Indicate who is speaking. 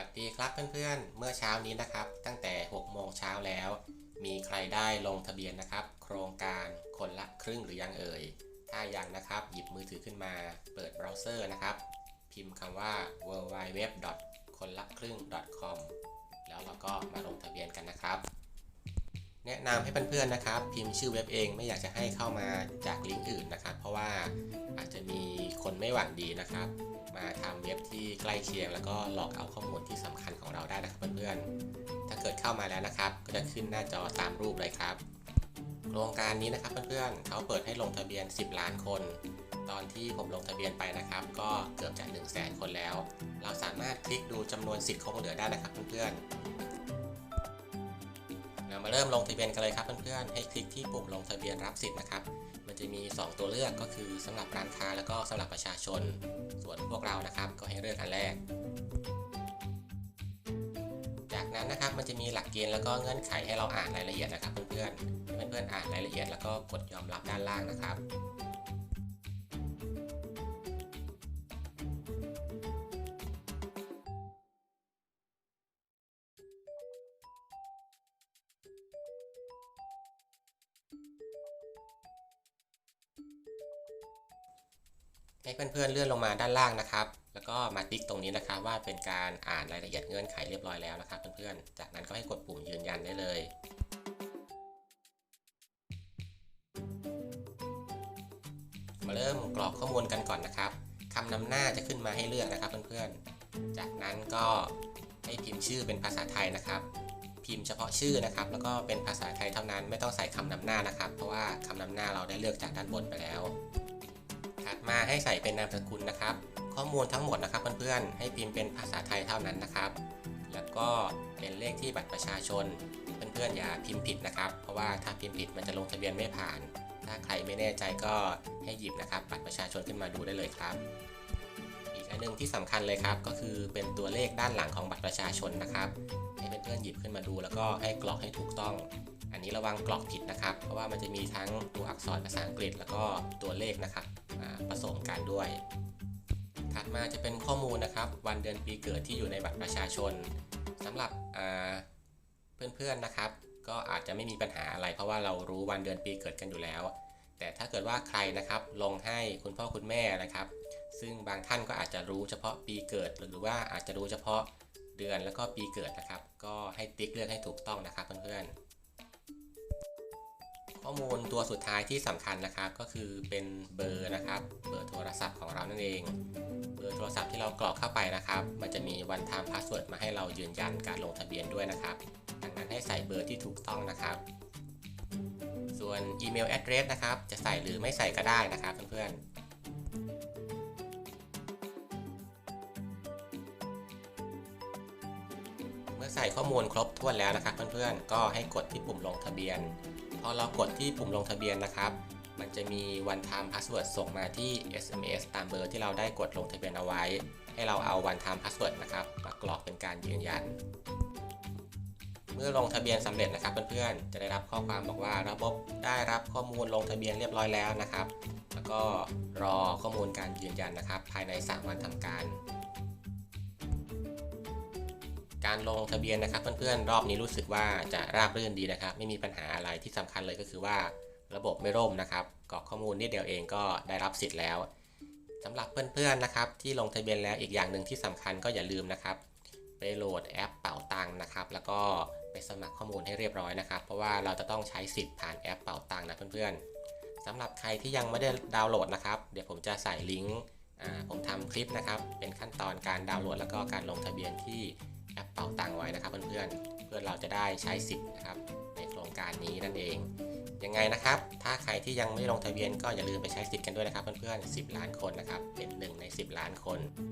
Speaker 1: วัสดีครับเพื่อนๆ เมื่อเช้านี้นะครับ ตั้งแต่ 6 โมงเช้าแล้ว มีใครได้ลงทะเบียนนะครับ โครงการคนละครึ่งหรือยังเอ่ย ถ้ายังนะครับ หยิบมือถือขึ้นมา เปิดเบราว์เซอร์นะครับ พิมพ์คำว่า w w w คนละครึ่ง com แล้วเราก็มาลงทะเบียนกันนะครับ แนะนำให้เพื่อนๆนะครับ พิมพ์ชื่อเว็บเองไม่อยากจะให้เข้ามาจากลิงก์อื่นนะครับ เพราะว่า ไม่หวังดีนะครับ มาทำเว็บที่ใกล้เคียง แล้วก็หลอกเอาข้อมูลที่สำคัญของเราได้นะครับเพื่อนๆ ถ้าเกิดเข้ามาแล้วนะครับ ก็จะขึ้นหน้าจอตามรูปเลยครับ โครงการนี้นะครับเพื่อนๆเขาเปิดให้ลงทะเบียน 10 ล้านคน ตอนที่ผมลงทะเบียนไปนะครับ ก็เกือบจะ1 0 0 0 0แสนคนแล้ว เราสามารถคลิกดูจำนวนสิทธิ์คงเหลือได้นะครับเพื่อนๆเรามาเริ่มลงทะเบียนกันเลยครับเพื่อนๆ ให้คลิกที่ปุ่มลงทะเบียนรับสิทธิ์นะครับ จะมี 2 ตัวเลือกก็คือสำหรับร้านค้าแล้วก็สำหรับประชาชน ส่วนพวกเรานะครับก็ให้เลือกอันแรก จากนั้นนะครับมันจะมีหลักเกณฑ์แล้วก็เงื่อนไขให้เราอ่านรายละเอียดนะครับเพื่อนๆให้เพื่อนๆอ่านรายละเอียดแล้วก็กดยอมรับด้านล่างนะครับ ให้เพื่อนๆเลื่อนลงมาด้านล่างนะครับ แล้วก็มาติ๊กตรงนี้นะครับ ว่าเป็นการอ่านรายละเอียดเงื่อนไขเรียบร้อยแล้วนะครับเพื่อนๆ จากนั้นก็ให้กดปุ่มยืนยันได้เลยมาเริ่มกรอกข้อมูลกันก่อนนะครับคำนำหน้าจะขึ้นมาให้เลือกนะครับเพื่อนๆ จากนั้นก็ให้พิมพ์ชื่อเป็นภาษาไทยนะครับ พิมพ์เฉพาะชื่อนะครับ แล้วก็เป็นภาษาไทยเท่านั้นไม่ต้องใส่คำนำหน้านะครับ เพราะว่าคำนำหน้าเราได้เลือกจากด้านบนไปแล้วัดมาให้ใส่เป็นนามสกุลนะครับ ข้อมูลทั้งหมดนะครับเพื่อนๆ ให้พิมพ์เป็นภาษาไทยเท่านั้นนะครับ แล้วก็เป็นเลขที่บัตรประชาชน เพื่อนๆอย่าพิมพ์ผิดนะครับ เพราะว่าถ้าพิมพ์ผิดมันจะลงทะเบียนไม่ผ่าน ถ้าใครไม่แน่ใจก็ให้หยิบนะครับบัตรประชาชนขึ้นมาดูได้เลยครับ อีกอันหนึงที่สำคัญเลยครับ ก็คือเป็นตัวเลขด้านหลังของบัตรประชาชนนะครับ ให้เพื่อนๆหยิบขึ้นมาดู แล้วก็ให้กรอกให้ถูกต้อง อันนี้ระวังกรอกผิดนะครับ เพราะว่ามันจะมีทั้งตัวอักษรภาษาอังกฤษ แล้วก็ตัวเลขนะครับผสมกันด้วย ถัดมาจะเป็นข้อมูลนะครับ วันเดือนปีเกิดที่อยู่ในบัตรประชาชนสำหรับเพื่อนๆนะครับ ก็อาจจะไม่มีปัญหาอะไร เพราะว่าเรารู้วันเดือนปีเกิดกันอยู่แล้ว แต่ถ้าเกิดว่าใครนะครับลงให้คุณพ่อคุณแม่นะครับ ซึ่งบางท่านก็อาจจะรู้เฉพาะปีเกิด หรือว่าอาจจะรู้เฉพาะเดือนแล้วก็ปีเกิดนะครับ ก็ให้ติ๊กเลือกให้ถูกต้องนะครับเพื่อนๆ ข้อมูลตัวสุดท้ายที่สำคัญนะครับก็คือเป็นเบอร์นะครับเบอร์โทรศัพท์ของเรานั่นเอง เบอร์โทรศัพท์ที่เรากรอกเข้าไปนะครับ มันจะมีวันท m พาสเวิร์ดมาให้เรายืนยันการลงทะเบียนด้วยนะครับดังนั้นให้ใส่เบอร์ที่ถูกต้องนะครับ ส่วนอีเมลแอดเดรสนะครับ จะใส่หรือไม่ใส่ก็ได้นะครับเพื่อนๆเมื่อใส่ข้อมูลครบถ้วนแล้วนะครับเพื่อนๆ ก็ให้กดที่ปุ่มลงทะเบียน พอเรากดที่ปุ่มลงทะเบียนนะครับ มันจะมี one time password ส่งมาที่ SMS ตามเบอร์ที่เราได้กดลงทะเบียนเอาไว้ ให้เราเอา one time password นะครับมากรอกเป็นการยืนยัน เมื่อลงทะเบียนสำเร็จนะครับเพื่อนๆ จะได้รับข้อความบอกว่าระบบได้รับข้อมูลลงทะเบียนเรียบร้อยแล้วนะครับ แล้วก็รอข้อมูลการยืนยันนะครับ ภายใน 3 วันทำการ การลงทะเบียนนะครับเพื่อนๆรอบนี้รู้สึกว่าจะราบรื่นดีนะครับ ไม่มีปัญหาอะไรที่สำคัญเลยก็คือว่าระบบไม่ร่มนะครับกรอกข้อมูลนิดเดียวเองก็ได้รับสิทธิ์แล้วสำหรับเพื่อนๆนะครับ ที่ลงทะเบียนแล้วอีกอย่างหนึ่งที่สำคัญก็อย่าลืมนะครับไปโหลดแอปเป๋าตังค์นะครับ แล้วก็ไปสมัครข้อมูลให้เรียบร้อยนะครับ เพราะว่าเราจะต้องใช้สิทธิ์ผ่านแอปเป๋าตังค์นะเพื่อนๆสำหรับใครที่ยังไม่ได้ดาวน์โหลดนะครับ เดี๋ยวผมจะใส่ลิงก์ผมทำคลิปนะครับ เป็นขั้นตอนการดาวน์โหลดแล้วก็การลงทะเบียนที่ แอปเป๋าตังไว้นะครับเพื่อนๆ เพื่อเราจะได้ใช้สิทธิ์นะครับในโครงการนี้นั่นเอง ยังไงนะครับ ถ้าใครที่ยังไม่ลงทะเบียนก็อย่าลืมไปใช้สิทธิ์กันด้วยนะครับเพื่อนๆ 10 ล้านคนนะครับ เป็นหนึ่งใน 10 ล้านคน